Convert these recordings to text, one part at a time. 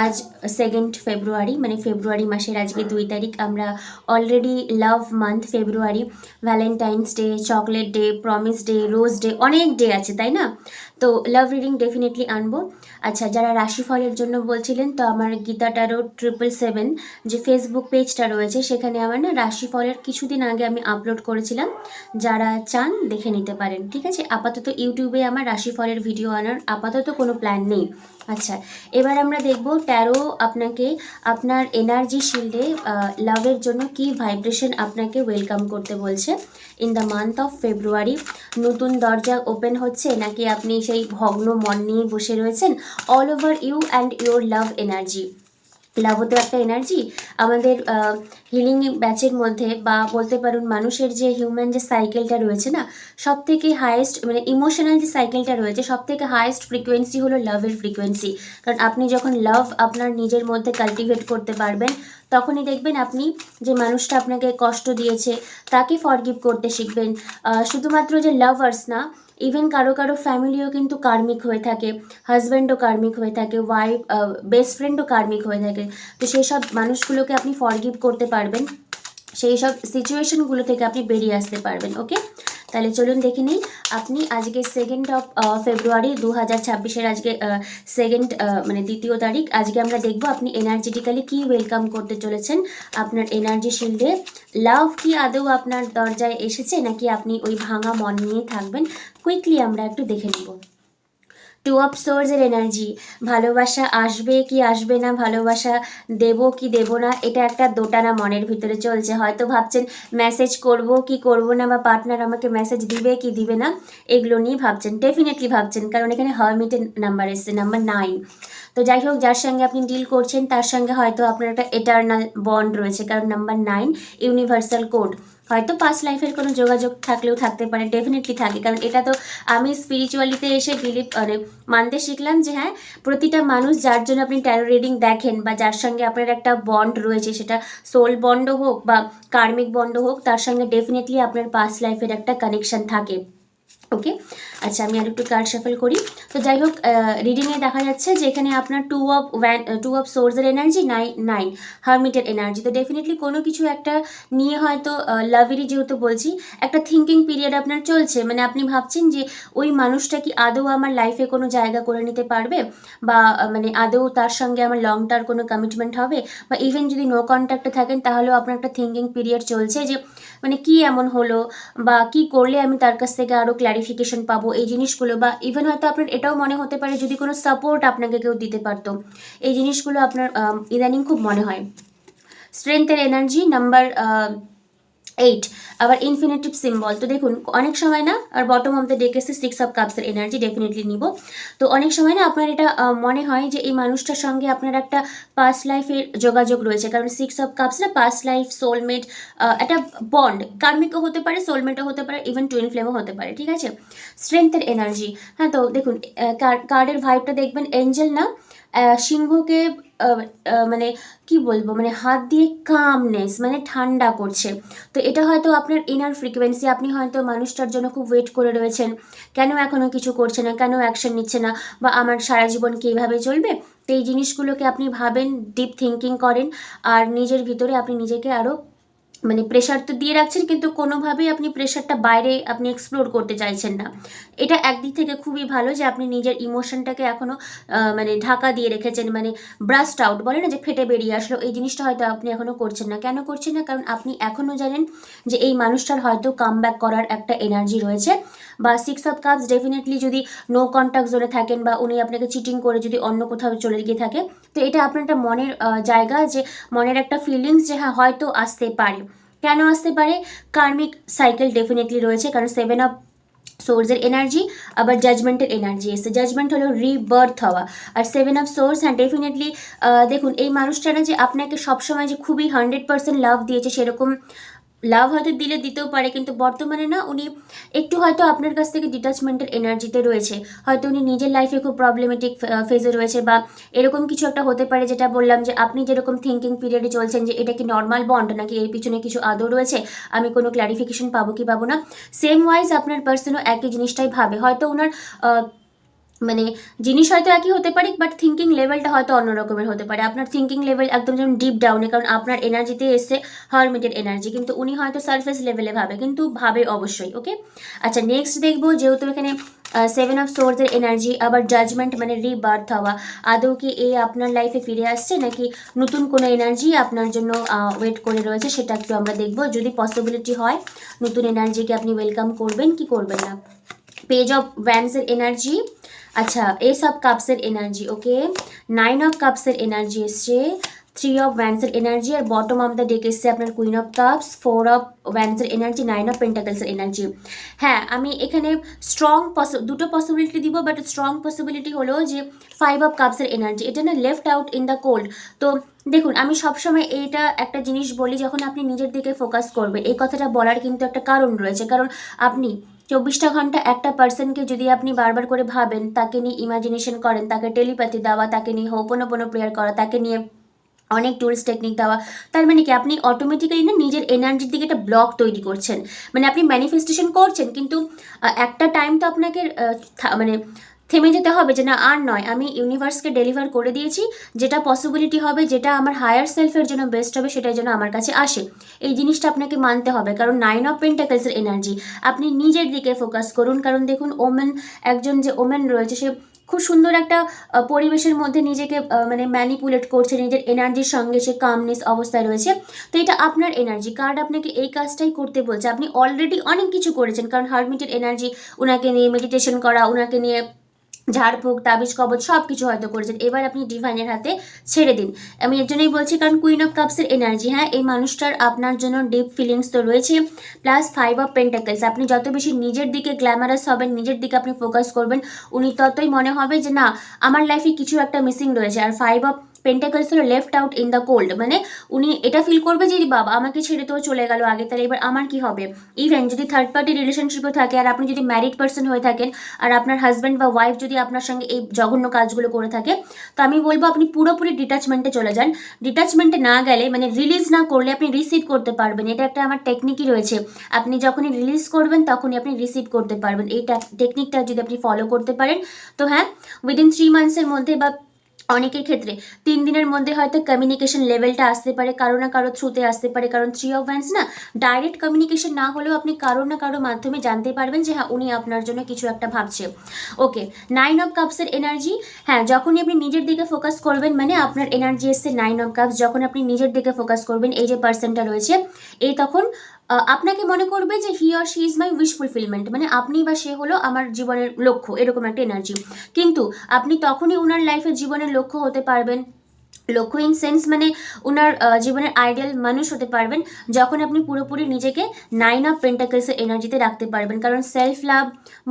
আজ second February মানে ফেব্রুয়ারি মাসের আজকে দুই তারিখ, আমরা already love month February Valentine's day chocolate day promise day rose day অনেক ডে আছে, তাই না? তো লাভ রিডিং ডেফিনেটলি আনব। আচ্ছা যারা রাশিফলের জন্য বলছিলেন, তো আমার গীতাটারও ট্রিপল সেভেন যে ফেসবুক পেজটা রয়েছে, সেখানে আমার না রাশিফলের কিছুদিন আগে আমি আপলোড করেছিলাম। যারা চান, দেখে নিতে পারেন, ঠিক আছে? আপাতত ইউটিউবে আমার রাশিফলের ভিডিও আনার আপাতত কোনো প্ল্যান নেই। আচ্ছা এবার আমরা দেখব ট্যারো আপনাকে, আপনার এনার্জি শিল্ডে লাভের জন্য কি ভাইব্রেশন আপনাকে ওয়েলকাম করতে বলছে। In the month of February নতুন দরজা ওপেন হচ্ছে, নাকি আপনি সেই ভগ্ন মন নিয়ে বসে রয়েছেন? All over you and your love energy লাভও তো একটা এনার্জি আমাদের হিলিং ব্যাচের মধ্যে বা বলতে পারুন মানুষের যে হিউম্যান যে সাইকেলটা রয়েছে না সব থেকে হায়েস্ট মানে ইমোশনাল যে সাইকেলটা রয়েছে সব থেকে হায়েস্ট ফ্রিকোয়েন্সি হলো লাভের ফ্রিকোয়েন্সি কারণ আপনি যখন লাভ আপনার নিজের মধ্যে কাল্টিভেট করতে পারবেন, তখনই দেখবেন আপনি যে মানুষটা আপনাকে কষ্ট দিয়েছে, তাকে ফরগিভ করতে শিখবেন। শুধুমাত্র যে লাভার্স না ইভেন কারও কারও ফ্যামিলিও কিন্তু কার্মিক হয়ে থাকে হাজব্যান্ডও কার্মিক হয়ে থাকে ওয়াইফ বেস্ট ফ্রেন্ডও কার্মিক হয়ে থাকে। তো সেই সব মানুষগুলোকে আপনি ফরগিভ করতে পারবেন সেই সব সিচুয়েশনগুলো থেকে আপনি বেরিয়ে আসতে পারবেন ওকে তাহলে চলুন দেখে নিই। আপনি আজকে সেকেন্ড অফ ফেব্রুয়ারি দু হাজার ছাব্বিশের আজকে সেকেন্ড মানে দ্বিতীয় তারিখ। আজকে আমরা দেখব আপনি এনার্জেটিক্যালি কি ওয়েলকাম করতে চলেছেন আপনার এনার্জি শিল্ডে লাভ কি আদৌ আপনার দরজায় এসেছে নাকি আপনি ওই ভাঙা মন নিয়ে থাকবেন? কুইকলি আমরা একটু দেখে নেব। টু অফ সোর্সের এনার্জি ভালোবাসা আসবে কি আসবে না, ভালোবাসা দেব কি দেব না, এটা একটা দোটানা মনের ভিতরে চলছে। হয়তো ভাবছেন মেসেজ করব কি করব না, বা পার্টনার আমাকে মেসেজ দিবে কি দিবে না, এগুলো নিয়ে ভাবছেন। ডেফিনেটলি ভাবছেন, কারণ এখানে হারমিটের নাম্বার এসছে নাম্বার নাইন তো যাই হোক, যার সঙ্গে আপনি ডিল করছেন, তার সঙ্গে হয়তো আপনার একটা এটার্নাল বন্ড রয়েছে, কারণ নাম্বার নাইন ইউনিভার্সাল কোড হয়তো পাস্ট লাইফের কোনো যোগাযোগ থাকলেও থাকতে পারে ডেফিনেটলি থাকে। কারণ এটা তো আমি স্পিরিচুয়ালিতে এসে বিলিভ মানে মানতে শিখলাম যে হ্যাঁ প্রতিটা মানুষ যার জন্য আপনি ট্যারো রিডিং দেখেন বা যার সঙ্গে আপনার একটা বন্ড রয়েছে, সেটা সোল বন্ড হোক বা কার্মিক বন্ড হোক, তার সঙ্গে ডেফিনেটলি আপনার পাস্ট লাইফের একটা কানেকশন থাকে। ওকে আচ্ছা আমি আর একটু কার্ড শাফল করি। তো যাই হোক রিডিংয়ে দেখা যাচ্ছে যে এখানে আপনার two of one two of সোর্সের এনার্জি নাইন নাইন হারমিটের এনার্জি তো ডেফিনেটলি কোনো কিছু একটা নিয়ে হয়তো লাভেরই যেহেতু বলছি, একটা থিঙ্কিং পিরিয়ড আপনার চলছে। মানে আপনি ভাবছেন যে ওই মানুষটা কি আদৌ আমার লাইফে কোনো জায়গা করে নিতে পারবে? বা মানে আদৌ তার সঙ্গে আমার লং টার্ম কোনো কমিটমেন্ট হবে? বা ইভেন যদি নো কন্ট্যাক্টে থাকেন, তাহলেও আপনার একটা থিঙ্কিং পিরিয়ড চলছে যে মানে কি এমন হলো? বা কি করলে আমি তার কাছ থেকে আরও ক্ল্যারিফিকেশন পাবো এই জিনিসগুলো বা ইভেন হয়তো আপনার এটাও মনে হতে পারে যদি কোনো সাপোর্ট আপনাকে কেউ দিতে পারতো। এই জিনিসগুলো আপনার ইদানিং খুব মনে হয়। স্ট্রেংথের এনার্জি নাম্বার এইট আবার ইনফিনিটিভ সিম্বল তো দেখুন, অনেক সময় না, আর বটম অফ দ্য ডেকেসে সিক্স অফ কাপসের এনার্জি ডেফিনেটলি নিব। তো অনেক সময় না, আপনার এটা মনে হয় যে এই মানুষটার সঙ্গে আপনার একটা পাস্ট লাইফের যোগাযোগ রয়েছে। কারণ সিক্স অফ কাপস না পাস্ট লাইফ সোলমেট একটা বন্ড কার্মিকও হতে পারে সোলমেটও হতে পারে ইভেন টুইন ফ্লেমও হতে পারে, ঠিক আছে? স্ট্রেংথের এনার্জি হ্যাঁ তো দেখুন কার্ডের ভাইবটা দেখবেন এঞ্জেল না সিংহকে মানে কি বলব মানে হাত দিয়ে কামনেস মানে ঠান্ডা করছে। তো এটা হয়তো আপনার ইনার ফ্রিকোয়েন্সি আপনি হয়তো মানুষটার জন্য খুব ওয়েট করে রয়েছেন। কেন এখনও কিছু করছে না? কেন অ্যাকশন নিচ্ছে না? বা আমার সারা জীবন কি এইভাবে চলবে? তো এই জিনিসগুলোকে আপনি ভাবেন ডিপ থিঙ্কিং করেন, আর নিজের ভিতরে আপনি নিজেকে আরও মানে প্রেশার তো দিয়ে রাখছেন, কিন্তু কোনোভাবেই আপনি প্রেশারটা বাইরে আপনি এক্সপ্লোর করতে চাইছেন না। এটা একদিক থেকে খুবই ভালো যে আপনি নিজের ইমোশনটাকে এখনও মানে ঢাকা দিয়ে রেখেছেন মানে ব্রাস্ট আউট বলে না যে ফেটে বেরিয়ে আসলো, এই জিনিসটা হয়তো আপনি এখনও করছেন না। কেন করছেন না? কারণ আপনি এখনও জানেন যে এই মানুষটার হয়তো কাম করার একটা এনার্জি রয়েছে। বা সিক্স অফ কাপস ডেফিনেটলি যদি নো কন্ট্যাক্ট জোনে থাকেন বা উনি আপনাকে চিটিং করে যদি অন্য কোথাও চলে গিয়ে থাকে, তো এটা আপনার একটা মনের জায়গা যে মনের একটা ফিলিংস যে হ্যাঁ হয়তো আসতে পারে। কেন আসতে পারে? কার্মিক সাইকেল ডেফিনেটলি রয়েছে, কারণ সেভেন অফ সোর্সের এনার্জি আবার জাজমেন্টের এনার্জি এসে জাজমেন্ট হলো রিবার্থ হওয়া। আর সেভেন অফ সোর্স হ্যাঁ ডেফিনেটলি দেখুন, এই মানুষটা না যে আপনাকে সবসময় যে খুবই হান্ড্রেড পার্সেন্ট লাভ দিয়েছে সেরকম লাভ হয়তো দিলে দিতেও পারে, কিন্তু বর্তমানে না উনি একটু হয়তো আপনার কাছ থেকে ডিটাচমেন্টের এনার্জিতে রয়েছে। হয়তো উনি নিজের লাইফে খুব প্রবলেমেটিক ফেজে রয়েছে বা এরকম কিছু একটা হতে পারে যেটা বললাম যে আপনি যেরকম থিঙ্কিং পিরিয়ডে চলছেন যে এটা কি নর্মাল বন্ড নাকি এর পিছনে কিছু আদৌ রয়েছে, আমি কোনো ক্ল্যারিফিকেশন পাবো কি পাবো না? সেম ওয়াইজ আপনার পার্সনও একই জিনিসটাই ভাবে। হয়তো ওনার মানে জিনিস হয়তো একই হতে পারে বাট থিঙ্কিং লেভেলটা হয়তো অন্য রকমের হতে পারে। আপনার থিঙ্কিং লেভেল একদম যেমন ডিপ ডাউনে কারণ আপনার এনার্জিতে এসছে হারমিটেড এনার্জি কিন্তু উনি হয়তো সারফেস লেভেলে ভাবে, কিন্তু ভাবে অবশ্যই ওকে আচ্ছা নেক্সট দেখব যেহেতু এখানে সেভেন অফ সোর্সের এনার্জি আবার জাজমেন্ট মানে রিবার্থ হওয়া, আদৌ কি এ আপনার লাইফে ফিরে আসছে, নাকি নতুন কোনো এনার্জি আপনার জন্য ওয়েট করে রয়েছে, সেটা একটু আমরা দেখব। যদি পসিবিলিটি হয়, নতুন এনার্জিকে আপনি ওয়েলকাম করবেন, কি করবেন না? পেজ অফ ভ্যান্সের এনার্জি আচ্ছা এস অফ কাপসের এনার্জি ওকে নাইন অফ কাপসের এনার্জি এসছে থ্রি অফ ভ্যান্সের এনার্জি আর বটম অফ দ্য ডেক এসছে আপনার queen of cups four of ভ্যান্সের energy nine of পেন্টাকলসের এনার্জি হ্যাঁ আমি এখানে স্ট্রং দুটো পসিবিলিটি দিব বাট স্ট্রং পসিবিলিটি হলো যে ফাইভ অফ কাপসের এনার্জি এটা না left out in the cold তো দেখুন, আমি সবসময় এইটা একটা জিনিস বলি, যখন আপনি নিজের দিকে ফোকাস করবে এই কথাটা বলার কিন্তু একটা কারণ রয়েছে, কারণ আপনি চব্বিশটা ঘণ্টা একটা পার্সনকে যদি আপনি বারবার করে ভাবেন, তাকে নিয়ে ইমাজিনেশন করেন, তাকে টেলিপ্যাথি দেওয়া, তাকে নিয়ে হোপনোপনো প্রেয়ার করা, তাকে নিয়ে অনেক টুলস টেকনিক দেওয়া, তার মানে কি আপনি অটোমেটিক্যালি না নিজের এনার্জির দিকে একটা ব্লক তৈরি করছেন। মানে আপনি ম্যানিফেস্টেশন করছেন, কিন্তু একটা টাইম তো আপনাকে মানে থেমে যেতে হবে যে না, আর নয়। আমি ইউনিভার্সকে ডেলিভার করে দিয়েছি, যেটা পসিবিলিটি হবে, যেটা আমার হায়ার সেলফের জন্য বেস্ট হবে, সেটাই যেন আমার কাছে আসে। এই জিনিসটা আপনাকে মানতে হবে, কারণ নাইন অফ পেন্টাকেলসের এনার্জি আপনি নিজের দিকে ফোকাস করুন, কারণ দেখুন ওমেন একজন যে ওমেন রয়েছে, সে খুব সুন্দর একটা পরিবেশের মধ্যে নিজেকে মানে ম্যানিপুলেট করছে, নিজের এনার্জির সঙ্গে সে কামনেস অবস্থায় রয়েছে। তো এটা আপনার এনার্জি কার্ড আপনাকে এই কাজটাই করতে বলছে। আপনি অলরেডি অনেক কিছু করেছেন, কারণ হারমিটের এনার্জি ওনাকে নিয়ে মেডিটেশন করা ওনাকে নিয়ে ঝাড়ফুঁক, তাবিজ কবচ সব কিছু হয়তো করেছেন। এবার আপনি ডিভাইনের হাতে ছেড়ে দিন। আমি এর জন্যই বলছি, কারণ কুইন অফ কাপসের এনার্জি হ্যাঁ এই মানুষটার আপনার জন্য ডিপ ফিলিংস তো রয়েছে প্লাস ফাইভ অফ পেন্টাকলস আপনি যত বেশি নিজের দিকে গ্ল্যামারাস হবেন, নিজের দিকে আপনি ফোকাস করবেন, উনি ততই মনে হবে যে, না, আমার লাইফে কিছু একটা মিসিং রয়েছে। আর ফাইভ অফ পেন্টাকেলস হলো left out in the cold মানে উনি এটা ফিল করবে যে বাবা, আমাকে ছেড়ে তো চলে গেল আগে, তাহলে এবার আমার কি হবে? ইভেন যদি থার্ড পার্টি রিলেশনশিপে থাকে, আর আপনি যদি ম্যারিড পার্সন হয়ে থাকেন, আর আপনার হাজব্যান্ড বা ওয়াইফ যদি আপনার সঙ্গে এই জঘন্য কাজগুলো করে থাকে, তো আমি বলব আপনি পুরোপুরি ডিটাচমেন্টে চলে যান। ডিটাচমেন্টে না গেলে মানে রিলিজ না করলে আপনি রিসিভ করতে পারবেন। এটা একটা আমার টেকনিকই রয়েছে। আপনি যখনই রিলিজ করবেন, তখনই আপনি রিসিভ করতে পারবেন। এই টেকনিকটা যদি আপনি ফলো করতে পারেন, তো হ্যাঁ উইদিন থ্রি মান্থসের মধ্যে বা অনেকের ক্ষেত্রে। তিন দিনের মধ্যে হয়তো কমিউনিকেশন লেভেলটা আসতে পারে, কারও না কারও থ্রুতে আসতে পারে। কারণ থ্রি অফ ভ্যান্স না ডাইরেক্ট কমিউনিকেশন না হলেও আপনি কারও না কারও মাধ্যমে জানতে পারবেন যে হ্যাঁ উনি আপনার জন্য কিছু একটা ভাবছে। ওকে নাইন অফ কাপসের এনার্জি হ্যাঁ যখনই আপনি নিজের দিকে ফোকাস করবেন মানে আপনার এনার্জি এসছে নাইন অফ কাপস যখন আপনি নিজের দিকে ফোকাস করবেন, এই যে পার্সনটা রয়েছে, এই তখন আপনাকে মনে করবে যে he or she is my wish fulfilment মানে আপনি বা সে হলো আমার জীবনের লক্ষ্য, এরকম একটা এনার্জি কিন্তু আপনি তখনই ওনার লাইফে জীবনের লক্ষ্য হতে পারবেন। লক্ষ্য ইন সেন্স মানে ওনার জীবনের আইডিয়াল মানুষ হতে পারবেন যখন আপনি পুরোপুরি নিজেকে নাইন অফ পেন্টাকেলসের এনার্জিতে রাখতে পারবেন। কারণ সেলফ লাভ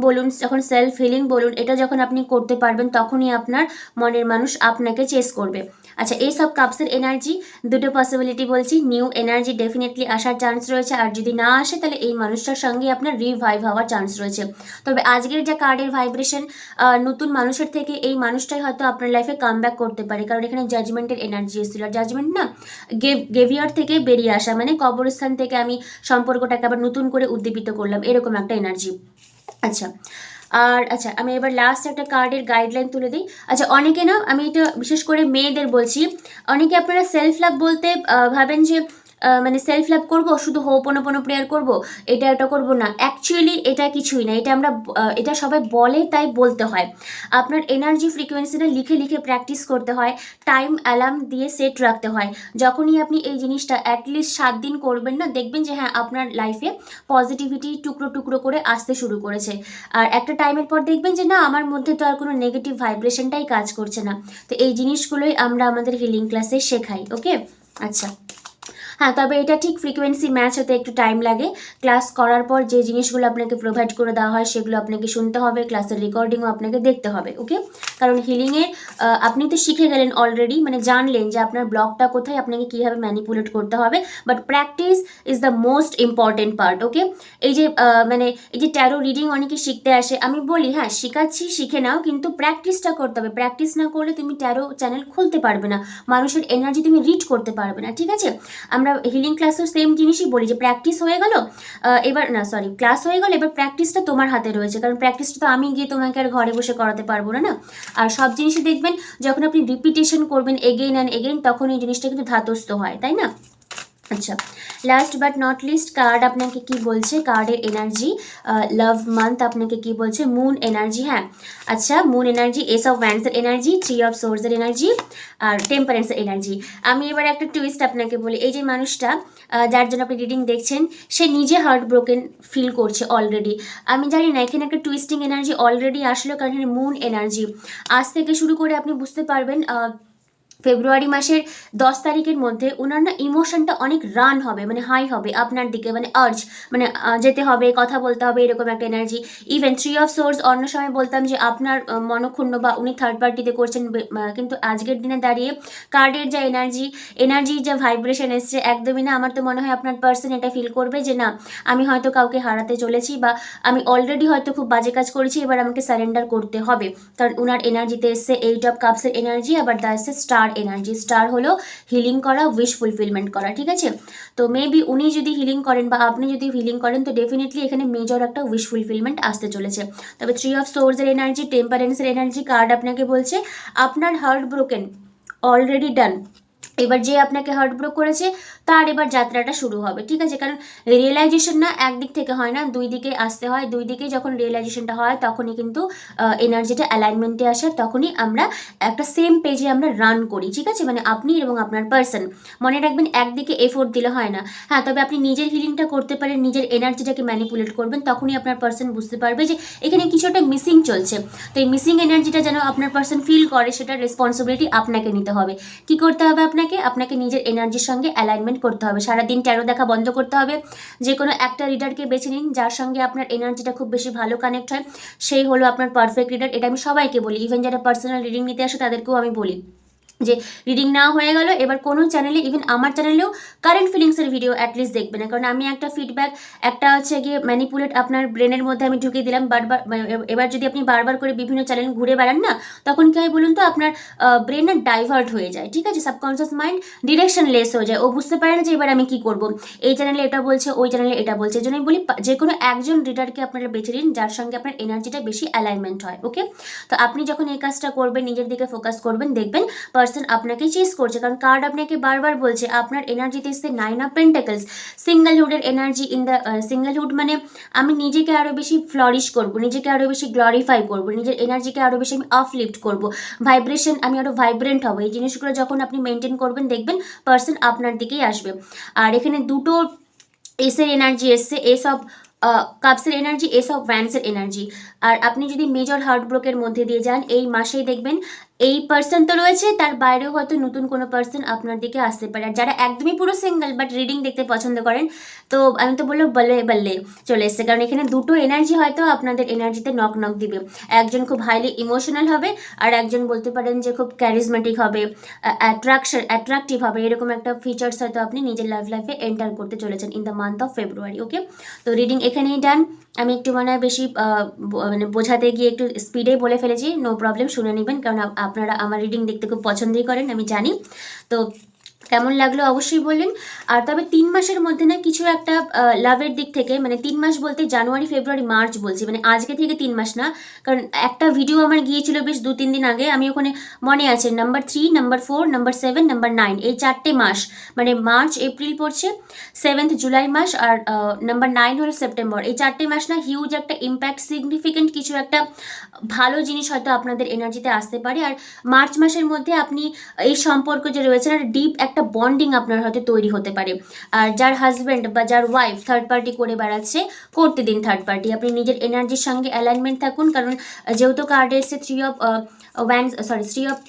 বলুন, যখন সেলফ হিলিং বলুন, এটা যখন আপনি করতে পারবেন তখনই আপনার মনের মানুষ আপনাকে চেস করবে। আচ্ছা এই সব কাপসের এনার্জি দুটো পসিবিলিটি বলছি নিউ এনার্জি ডেফিনেটলি আসার চান্স রয়েছে, আর যদি না আসে তাহলে এই মানুষটার সঙ্গে আপনার রিভাইভ হওয়ার চান্স রয়েছে। তবে আজকের যে কার্ডের ভাইব্রেশন নতুন মানুষের থেকে এই মানুষটাই হয়তো আপনার লাইফে কাম করতে পারে, কারণ এখানে জাজমেন্টের এনার্জি এসেছিল আর জাজমেন্ট না গেভ গেভিয়ার থেকে বেরিয়ে আসা মানে কবরস্থান থেকে আমি সম্পর্কটাকে আবার নতুন করে উদ্দীপিত করলাম, এরকম একটা এনার্জি আচ্ছা আর আচ্ছা আমি এবার লাস্ট একটা কার্ডের গাইডলাইন তুলে দিই। আচ্ছা অনেকে না, আমি এটা বিশেষ করে মেয়েদের বলছি, অনেকে আপনারা সেলফ লাভ বলতে ভাবেন যে মানে সেলফ লাভ করব, শুধু হোপনোপনো প্রেয়ার করব, এটা এটা করব না। অ্যাকচুয়ালি এটা কিছুই না। এটা আমরা এটা সবাই বলে, তাই বলতে হয়। আপনার এনার্জি ফ্রিকোয়েন্সিটা লিখে লিখে প্র্যাকটিস করতে হয় টাইম অ্যালার্ম দিয়ে সেট রাখতে হয়। যখনই আপনি এই জিনিসটা অ্যাটলিস্ট সাত দিন করবেন না, দেখবেন যে হ্যাঁ আপনার লাইফে পজিটিভিটি টুকরো টুকরো করে আসতে শুরু করেছে। আর একটা টাইমের পর দেখবেন যে না, আমার মধ্যে তো আর কোনো নেগেটিভ ভাইব্রেশনটাই কাজ করছে না। তো এই জিনিসগুলোই আমরা আমাদের হিলিং ক্লাসে শেখাই ওকে আচ্ছা। হ্যাঁ তবে এটা ঠিক ফ্রিকোয়েন্সি ম্যাচ হতে একটু টাইম লাগে। ক্লাস করার পর যে জিনিসগুলো আপনাকে প্রোভাইড করে দেওয়া হয়, সেগুলো আপনাকে শুনতে হবে ক্লাসের রেকর্ডিংও আপনাকে দেখতে হবে ওকে কারণ হিলিংয়ের আপনি তো শিখে গেলেন অলরেডি মানে জানলেন যে আপনার ব্লকটা কোথায়, আপনাকে কীভাবে ম্যানিপুলেট করতে হবে but practice is the most important part okay এই যে মানে এই যে ট্যারো রিডিং অনেকে শিখতে আসে, আমি বলি হ্যাঁ শেখাচ্ছি, শিখে নাও, কিন্তু প্র্যাকটিসটা করতে হবে। প্র্যাকটিস না করলে তুমি ট্যারো চ্যানেল খুলতে পারবে না। মানুষের এনার্জি তুমি রিড করতে পারবে না, ঠিক আছে? আমরা আমরা হিলিং ক্লাসেও সেম জিনিসই বলি যে প্র্যাকটিস হয়ে গেল এবার না সরি ক্লাস হয়ে গেল, এবার প্র্যাকটিসটা তোমার হাতে রয়েছে। কারণ প্র্যাকটিসটা তো আমি গিয়ে তোমাকে আর ঘরে বসে করাতে পারব না না? আর সব জিনিসই দেখবেন, যখন আপনি রিপিটেশন করবেন এগেইন অ্যান্ড এগেইন তখন এই জিনিসটা কিন্তু ধাতস্থ হয়, তাই না? আচ্ছা last but not least card আপনাকে কি বলছে? কার্ডের এনার্জি লাভ মান্থ আপনাকে কি বলছে? মুন এনার্জি হ্যাঁ? আচ্ছা মুন এনার্জি এস অফ ভ্যান্সের এনার্জি থ্রি অফ সোর্সের এনার্জি আর টেম্পারেন্সের এনার্জি আমি এবার একটা টুইস্ট আপনাকে বলি। এই যে মানুষটা যার জন্য আপনি রিডিং দেখছেন, সে নিজে হার্ট ব্রোকেন ফিল করছে অলরেডি আমি জানি না, এখানে একটা টুইস্টিং এনার্জি অলরেডি আসলো, কারণ এখানে মুন এনার্জি আজ থেকে শুরু করে আপনি বুঝতে পারবেন ফেব্রুয়ারি মাসের দশ তারিখের মধ্যে ওনার না ইমোশনটা অনেক রান হবে মানে হাই হবে, আপনার দিকে মানে আর্জ মানে যেতে হবে, কথা বলতে হবে, এরকম একটা energy even three of source অন্য সময় বলতাম যে আপনার মনক্ষুণ্ণ বা উনি থার্ড পার্টিতে করছেন কিন্তু আজকের দিনে দাঁড়িয়ে কার্ডের যা এনার্জি এনার্জি যা ভাইব্রেশন এসছে, একদমই না, আমার তো মনে হয় আপনার পার্সন এটা ফিল করবে যে না, আমি হয়তো কাউকে হারাতে চলেছি বা আমি অলরেডি হয়তো খুব বাজে কাজ করেছি, এবার আমাকে সারেন্ডার করতে হবে। কারণ ওনার এনার্জিতে এসছে এইট অফ কাপসের এনার্জি আবার দা এসছে স্টার এনার্জি স্টার হলো হিলিং করা উইশ ফুলফিলমেন্ট করা, ঠিক আছে? তো মেবি উনি যদি হিলিং করেন বা আপনি যদি হিলিং করেন, তো ডেফিনেটলি এখানে মেজর একটা উইশ ফুলফিলমেন্ট আসতে চলেছে। তবে থ্রি অফ সোর্সের এনার্জি টেম্পারেন্সের এনার্জি কার্ড আপনাকে বলছে, আপনার হার্ট ব্রোকেন অলরেডি ডান এবার যে আপনাকে হার্ট ব্রোক করেছে, তার এবার যাত্রাটা শুরু হবে, ঠিক আছে? কারণ রিয়েলাইজেশন না একদিক থেকে হয় না, দুই দিকে আসতে হয়। দুই দিকে যখন রিয়েলাইজেশনটা হয়, তখনই কিন্তু এনার্জিটা অ্যালাইনমেন্টে আসে তখনই আমরা একটা সেম পেজে আমরা রান করি, ঠিক আছে? মানে আপনি এবং আপনার পার্সন মনে রাখবেন, একদিকে এফোর্ট দিলে হয় না। হ্যাঁ তবে আপনি নিজের হিলিংটা করতে পারেন, নিজের এনার্জিটাকে ম্যানিপুলেট করবেন, তখনই আপনার পার্সন বুঝতে পারবে যে এখানে কিছু একটা মিসিং চলছে। তো এই মিসিং এনার্জিটা যেন আপনার পার্সন ফিল করে সেটা রেসপন্সিবিলিটি আপনাকে নিতে হবে। কি করতে হবে আপনাকে? আপনাকে নিজের এনার্জির সঙ্গে অ্যালাইনমেন্ট করতে হবে। সারাদিন ট্যারো দেখা বন্ধ করতে হবে। যে কোনো একটা রিডারকে বেছে নিন, যার সঙ্গে আপনার এনার্জিটা খুব বেশি ভালো কানেক্ট হয়। সেই হলো আপনার পারফেক্ট রিডার এটা আমি সবাইকে বলি। ইভেন যারা পার্সোনাল রিডিং নিতে আসে, তাদেরকেও আমি বলি। যে রিডিং না হয়ে গেল, এবার কোনো চ্যানেলে ইভেন আমার চ্যানেলেও কারেন্ট ফিলিংসের ভিডিও অ্যাটলিস্ট দেখবে না। কারণ আমি একটা ফিডব্যাক একটা হচ্ছে গিয়ে ম্যানিপুলেট আপনার ব্রেনের মধ্যে আমি ঢুকিয়ে দিলাম, বারবার, এবার যদি আপনি বারবার করে বিভিন্ন চ্যানেল ঘুরে বেড়ান না, তখন কি হয় বলুন তো, আপনার ব্রেন ডাইভার্ট হয়ে যায়, ঠিক আছে? সাবকনসিয়াস মাইন্ড ডিরেকশন লেস হয়ে যায়। ও বুঝতে পারে না যে এবার আমি কি করব। এই চ্যানেলে এটা বলছে, ওই চ্যানেলে এটা বলছে, এই জন্যই বলি যে কোনো একজন রিডারকে আপনারা বেছে নিন, যার সঙ্গে আপনার এনার্জিটা বেশি অ্যালাইনমেন্ট হয় ওকে তো আপনি যখন এই কাজটা করবেন, নিজের দিকে ফোকাস করবেন, দেখবেন পার্সন আপনাকে চেস করছে। কারণ কার্ড আপনাকে বারবার বলছে, আপনার এনার্জিতে এসছে নাইন অফ পেন্টাকলস সিঙ্গেলহুডের এনার্জি ইন দ্য সিঙ্গেলহুড মানে আমি নিজেকে আরও বেশি ফ্লরিশ করব, নিজেকে আরও বেশি গ্লরিফাই করব, নিজের এনার্জিকে আরও বেশি আমি আপলিফট করব ভাইব্রেশন আমি আরও ভাইব্রেন্ট হব। এই জিনিসগুলো যখন আপনি মেনটেন করবেন, দেখবেন পার্সন আপনার দিকেই আসবে। আর এখানে দুটো এসের এনার্জি এসছে এস অফ কাপসের এনার্জি এস অফ ভ্যান্সের এনার্জি আর আপনি যদি মেজর হার্ট ব্রোকের মধ্যে দিয়ে যান, এই মাসেই দেখবেন এই পার্সন তো রয়েছে, তার বাইরেও হয়তো নতুন কোনো পার্সন আপনার দিকে আসতে পারে। আর যারা একদমই পুরো সিঙ্গেল বাট রিডিং দেখতে পছন্দ করেন, তো আমি তো বলল বলে বললে চলে এসছে। কারণ এখানে দুটো এনার্জি হয়তো আপনাদের এনার্জিতে নক নক দিবে। একজন খুব হাইলি ইমোশনাল হবে, আর একজন বলতে পারেন যে খুব ক্যারিজমেটিক হবে অ্যাট্রাকশন অ্যাট্রাকটিভ হবে। এরকম একটা ফিচার্স হয়তো আপনি নিজের লাইফ লাইফে এন্টার করতে চলেছেন in the month of February okay তো রিডিং এখানেই ডান আমি একটু মানে বেশি মানে বোঝাতে গিয়ে একটু স্পিডেই বলে ফেলেছি। নো প্রবলেম শুনে নেবেন। কারণ আপনারা আমার রিডিং দেখতে খুব পছন্দই করেন আমি জানি। তো কেমন লাগল অবশ্যই বললেন আর তবে তিন মাসের মধ্যে না কিছু একটা লাভের দিক থেকে মানে তিন মাস বলতে জানুয়ারি, ফেব্রুয়ারি, মার্চ বলছি মানে আজকে থেকে তিন মাস না। কারণ একটা ভিডিও আমার গিয়েছিল বেশ দু তিন দিন আগে, আমি ওখানে মনে আছে number three number four number seven number nine এই চারটে মাস মানে মার্চ, এপ্রিল পড়ছে সেভেন্থ জুলাই মাস, আর নাম্বার নাইন হলো সেপ্টেম্বর। এই চারটে মাস না হিউজ একটা ইম্প্যাক্ট সিগনিফিকেন্ট কিছু একটা ভালো জিনিস হয়তো আপনাদের এনার্জিতে আসতে পারে। আর মার্চ মাসের মধ্যে আপনি এই সম্পর্ক যে রয়েছে না ডিপ একটা বন্ডিং আপনার হয়তো তৈরি হতে পারে। আর যার হাজব্যান্ড বা যার ওয়াইফ থার্ড পার্টি করে বেড়াচ্ছে করতে দিন থার্ড পার্টি আপনি নিজের এনার্জির সঙ্গে অ্যালাইনমেন্ট থাকুন, কারণ যেহেতু কার্ডে এসছে three of one sorry three of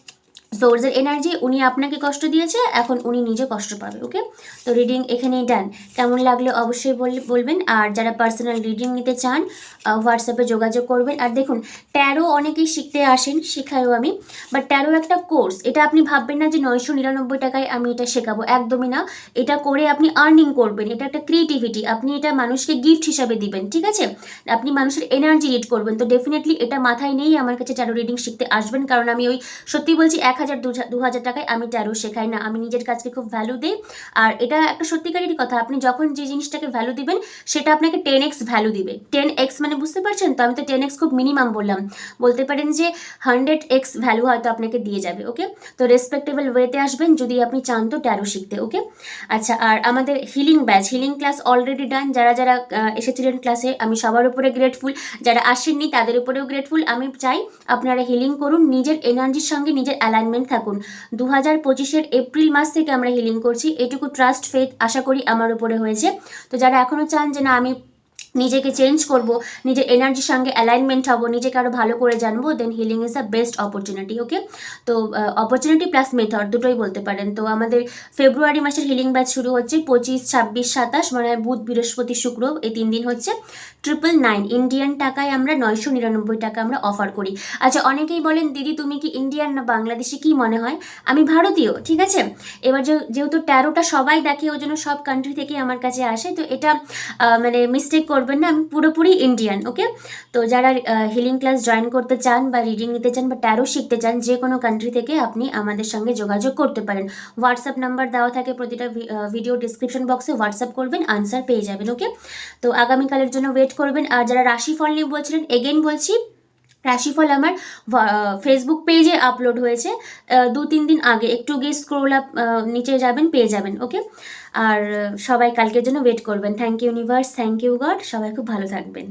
সোর্সের এনার্জি উনি আপনাকে কষ্ট দিয়েছে, এখন উনি নিজে কষ্ট পাবে ওকে তো রিডিং এখানেই ডান কেমন লাগলে অবশ্যই বল- বলবেন। আর যারা পার্সোনাল রিডিং নিতে চান হোয়াটসঅ্যাপে যোগাযোগ করবেন। আর দেখুন ট্যারো অনেকেই শিখতে আসেন, শেখায়ও আমি। বাট ট্যারো একটা কোর্স এটা আপনি ভাববেন না যে নয়শো নিরানব্বই টাকায় আমি এটা শেখাবো, একদমই না। এটা করে আপনি আর্নিং করবেন, এটা একটা ক্রিয়েটিভিটি আপনি এটা মানুষকে গিফট হিসাবে দিবেন, ঠিক আছে? আপনি মানুষের এনার্জি রিড করবেন। তো ডেফিনেটলি এটা মাথায় নেই আমার কাছে ট্যারো রিডিং শিখতে আসবেন। কারণ আমি ওই সত্যি বলছি, এক হাজার, দু হাজার টাকায় আমি ট্যারো শেখাই। না, আমি নিজের কাজকে খুব ভ্যালু দিই। আর এটা একটা সত্যিকারেরই কথা, আপনি যখন যে জিনিসটাকে ভ্যালু দিবেন, সেটা আপনাকে টেন এক্স ভ্যালু দিবে। টেন এক্স মানে বুঝতে পারছেন তো? আমি তো টেন এক্স খুব মিনিমাম বললাম। বলতে পারেন যে হান্ড্রেড এক্স ভ্যালু হয়তো আপনাকে দিয়ে যাবে ওকে তো রেসপেক্টেবল ওয়েতে আসবেন, যদি আপনি চান তো ট্যারো শিখতে ওকে আচ্ছা আর আমাদের healing batch healing class already done যারা যারা এসেছিলেন ক্লাসে আমি সবার উপরে গ্রেটফুল যারা আসেননি, তাদের উপরেও গ্রেটফুল আমি চাই আপনারা হিলিং করুন, নিজের এনার্জির সঙ্গে নিজের অ্যালাইনমেন্ট থাকুন। দু হাজার পঁচিশের এপ্রিল মাস থেকে আমরা হিলিং করছি। এটুকু ট্রাস্ট ফেথ আশা করি আমার উপরে হয়েছে। তো যারা এখনও চান যে না, আমি নিজেকে চেঞ্জ করব, নিজের এনার্জির সঙ্গে অ্যালাইনমেন্ট হব, নিজেকে আরও ভালো করে জানব then healing is the best opportunity okay তো অপরচুনিটি প্লাস মেথড দুটোই বলতে পারেন। তো আমাদের ফেব্রুয়ারি মাসের হিলিং ব্যাচ শুরু হচ্ছে পঁচিশ, ছাব্বিশ, সাতাশ মানে বুধ, বৃহস্পতি, শুক্র, এই তিন দিন হচ্ছে। ট্রিপল নাইন ইন্ডিয়ান টাকায় আমরা নয়শো নিরানব্বই টাকা আমরা অফার করি। আচ্ছা অনেকেই বলেন, দিদি, তুমি কি ইন্ডিয়ান না বাংলাদেশি? কি মনে হয়? আমি ভারতীয়, ঠিক আছে? এবার যেহেতু ট্যারোটা সবাই দেখে, ওই জন্য সব কান্ট্রি থেকে আমার কাছে আসে। তো এটা মানে মিস্টেক করবেন না, আমি পুরোপুরি ইন্ডিয়ান ওকে তো যারা হিলিং ক্লাস জয়েন করতে চান বা রিডিং নিতে চান বা ট্যারো শিখতে চান, যে কোনো কান্ট্রি থেকে আপনি আমাদের সঙ্গে যোগাযোগ করতে পারেন। হোয়াটসঅ্যাপ নাম্বার দেওয়া থাকে প্রতিটা ভিডিও ডিসক্রিপশন বক্সে হোয়াটসঅ্যাপ করবেন আনসার পেয়ে যাবেন ওকে তো আগামীকালের জন্য ওয়েট করবেন। আর যারা রাশিফল নিয়ে বলছিলেন এগেন বলছি, রাশিফল আমার ফেসবুক পেজে আপলোড হয়েছে। দু তিন দিন আগে, একটু গিয়ে স্ক্রোল আপ নিচে যাবেন, পেয়ে যাবেন ওকে আর সবাই কালকের জন্য ওয়েট করবেন। Thank you universe thank you God সবাই খুব ভালো থাকবেন।